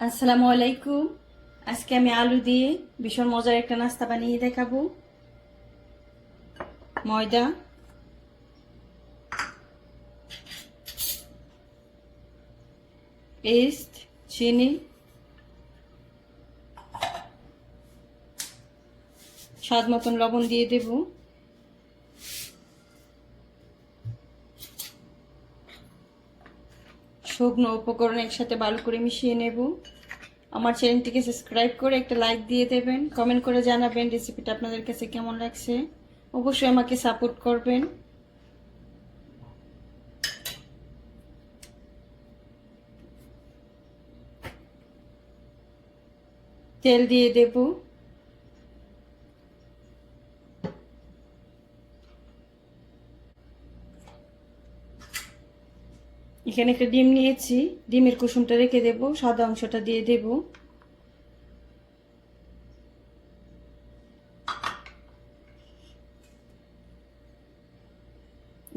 আসসালামু আলাইকুম। আজকে আমি আলু দিয়ে ভীষণ মজার একটা নাস্তা বানিয়ে দেখাবো। ময়দা। পেস্ট, চিনি। স্বাদ মতন লবণ দিয়ে দেব। শুকনো উপকরণ একসাথে ভালো করে মিশিয়ে নেব। আমার চ্যানেলটিকে সাবস্ক্রাইব করে একটা লাইক দিয়ে দেবেন। কমেন্ট করে জানাবেন রেসিপিটা আপনাদের কাছে কেমন লাগছে। অবশ্যই আমাকে সাপোর্ট করবেন। তেল দিয়ে দেব। এখানে একটা ডিম নিয়েছি। ডিমের কুসুমটা রেখে দেব, সাদা অংশটা দিয়ে দেব।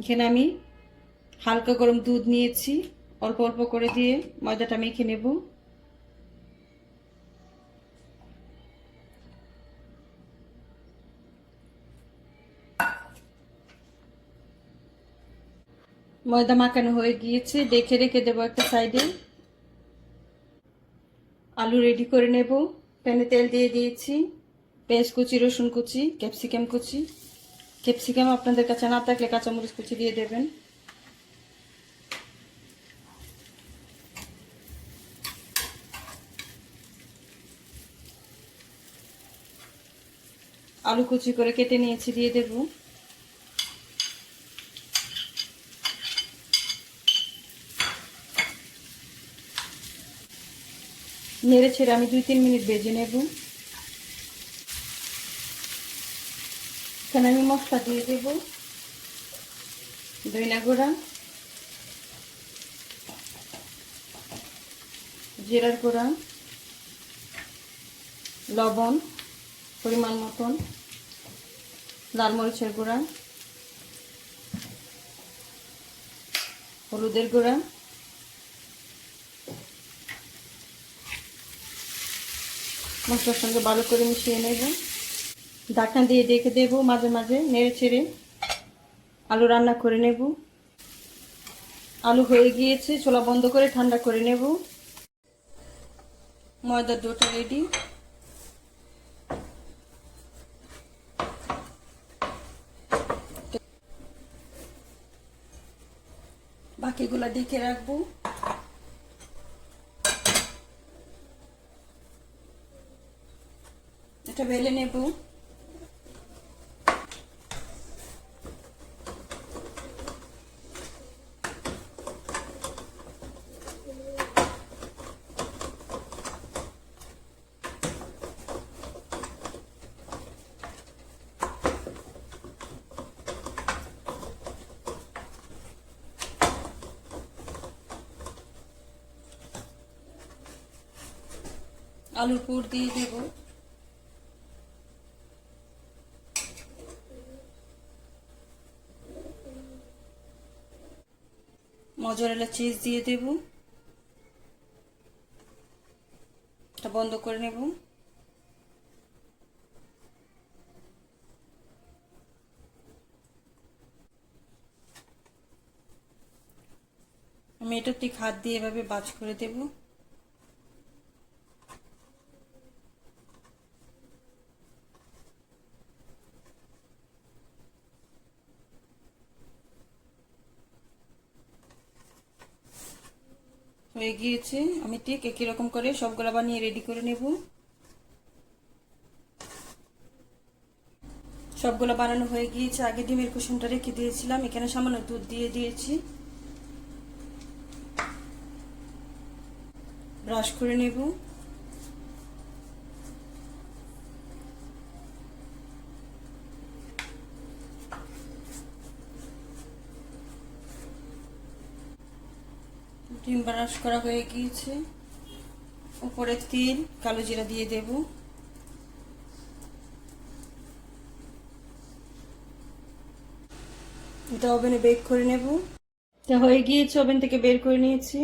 এখানে আমি হালকা গরম দুধ নিয়েছি, অল্প অল্প করে দিয়ে ময়দাটা মেখে নেব। ময়দা মাখানো হয়ে গিয়েছে। দেখে রেখে দেবো একটা সাইডে আলু রেডি করে নেব। প্যানে তেল দিয়ে দিয়েছি। পেঁয়াজ কুচি, রসুন কুচি ক্যাপসিকাম কুচি। ক্যাপসিকাম আপনাদের কাছে না থাকলে কাঁচামরিচ কুচি দিয়ে দেবেন। আলু কুচি করে কেটে নিয়েছি, দিয়ে দেবো। নেড়ে ছেড়ে আমি দুই তিন মিনিট বেজে নেব। এখানে আমি মশলা দিয়ে দেব। দইনা গুঁড়া। জিরার গুঁড়া। লবণ, পরিমাণ মতন। লাল মরিচের গুঁড়া। হলুদের গুঁড়া। মশলার সঙ্গে ভালো করে মিশিয়ে নেব। ঢাকনা দিয়ে ডেকে দেব মাঝে মাঝে, নেড়ে ছেড়ে আলু রান্না করে নেব। আলু হয়ে গিয়েছে, ছোলা বন্ধ করে ঠান্ডা করে নেব। ময়দার ডোটা রেডি বাকিগুলা ডেকে রাখব। এটা বেলে নেব। আলুর পুর দিয়ে দেবো। মজরেলা চিজ দিয়ে দেব। এটা বন্ধ করে নেব। আমি এটা ঠিক হাত দিয়ে এভাবে বাজ করে দেবো। হয়ে গিয়েছে। আমি ঠিক একই রকম করে সবগুলা বানিয়ে রেডি করে নেব। সবগুলো বানানো হয়ে গিয়েছে। আগে ডিমের কুসুমটা রেখে দিয়েছিলাম। এখানে সামান্য দুধ দিয়ে দিয়েছি। ব্রাশ করে নেব। ডিম ব্রাশ করা হয়ে গিয়েছে। উপরে তিল, কালো জিরা দিয়ে দেব। এটা ওভেনে বেক করে নেব। তা হয়ে গিয়েছে, ওভেন থেকে বের করে নিয়েছি।